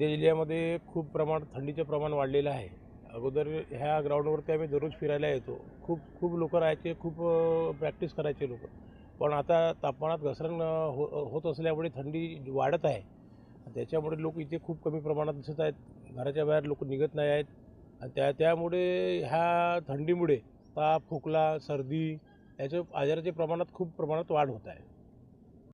गोंदिया जिल्ह्यामध्ये खूप प्रमाण थंडीचं प्रमाण वाढलेलं आहे. अगोदर ह्या ग्राउंडवरती आम्ही दररोज फिरायला येतो. खूप खूप लोक राहायचे खूप प्रॅक्टिस करायचे लोक. पण आता तापमानात घसरण हो होत असल्यामुळे थंडी वाढत आहे. त्याच्यामुळे लोक इथे खूप कमी प्रमाणात दिसत आहेत. घराच्या बाहेर लोक निघत नाही आहेत. आणि त्या त्यामुळे ह्या थंडीमुळे ताप खोकला सर्दी याच्या आजाराच्या प्रमाणात खूप प्रमाणात वाढ होत आहे.